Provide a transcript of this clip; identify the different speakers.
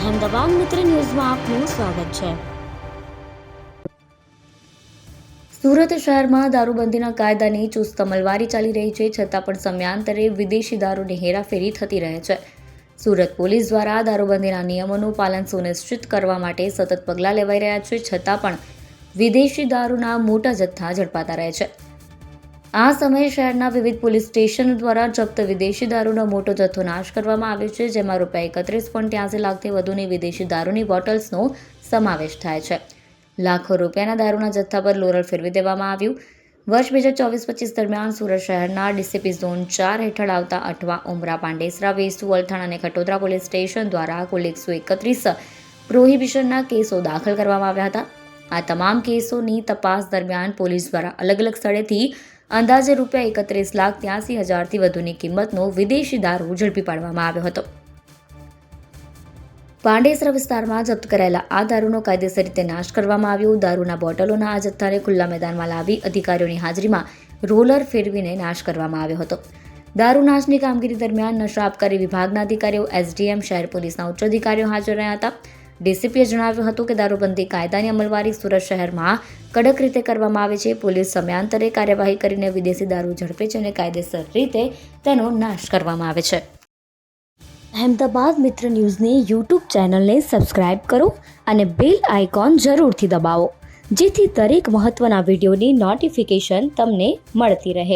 Speaker 1: અહેમદાબાદ મિત્ર ન્યૂઝમાં આપનું સ્વાગત છે. સુરત શહેરમાં દારૂબંધીના કાયદાની ચુસ્ત અમલવારી ચાલી રહી છે, છતાં પણ સમયાંતરે વિદેશી દારૂની હેરાફેરી થતી રહે છે. સુરત પોલીસ દ્વારા દારૂબંધીના નિયમોનું પાલન સુનિશ્ચિત કરવા માટે સતત પગલાં લેવાઈ રહ્યા છે, છતાં પણ વિદેશી દારૂના મોટા જથ્થા ઝડપાતા રહે છે. આ સમયે શહેરના વિવિધ પોલીસ સ્ટેશન દ્વારા જપ્ત વિદેશી દારૂનો મોટો જથ્થો નાશ કરવામાં આવ્યો છે, જેમાં રૂપિયા એકત્રીસ પોઈન્ટ ત્યાંસી લાખથી વધુની વિદેશી દારૂની બોટલ્સનો સમાવેશ થાય છે. લાખો રૂપિયાના દારૂના જથ્થા પર લોરલ ફેરવી દેવામાં આવ્યું. વર્ષ બે હજાર ચોવીસ પચીસ દરમિયાન સુરત શહેરના ડીસીપી ઝોન ચાર હેઠળ આવતા અઠવા ઉમરા પાંડેસરા વેસ્તુ વલથાણ અને ખટોદરા પોલીસ સ્ટેશન દ્વારા કુલ એકસો એકત્રીસ પ્રોહિબિશનના કેસો દાખલ કરવામાં આવ્યા હતા. આ તમામ કેસોની તપાસ દરમિયાન પોલીસ દ્વારા અલગ અલગ સ્થળેથી અંદાજે રૂપિયા એકત્રીસ લાખ ત્યાસી હજારથી વધુની કિંમતનો વિદેશી દારૂ ઝડપી પાડવામાં આવ્યો હતો. પાંડેસરા વિસ્તારમાં જપ્ત કરાયેલા આ દારૂનો કાયદેસર રીતે નાશ કરવામાં આવ્યો. દારૂના બોટલોના આ જથ્થાને ખુલ્લા મેદાનમાં લાવી અધિકારીઓની હાજરીમાં રોલર ફેરવીને નાશ કરવામાં આવ્યો હતો. દારૂ નાશની કામગીરી દરમિયાન નશા આબકારી વિભાગના અધિકારીઓ, એસડીએમ, શહેર પોલીસના ઉચ્ચ અધિકારીઓ હાજર રહ્યા હતા. ડીસીપીએ જણાવ્યું હતું કે દારૂબંધી કાયદાની અમલવારી સુરત શહેરમાં કડક રીતે કરવામાં આવે છે. પોલીસ સમયાંતરે કાર્યવાહી કરીને વિદેશી દારૂ ઝડપે છે અને કાયદેસર રીતે તેનો નાશ કરવામાં આવે છે. અહેમદાબાદ મિત્ર ન્યૂઝની યુટ્યુબ ચેનલને સબસ્ક્રાઇબ કરો અને બેલ આઇકોન જરૂરથી દબાવો, જેથી દરેક મહત્ત્વના વિડીયોની નોટિફિકેશન તમને મળતી રહે.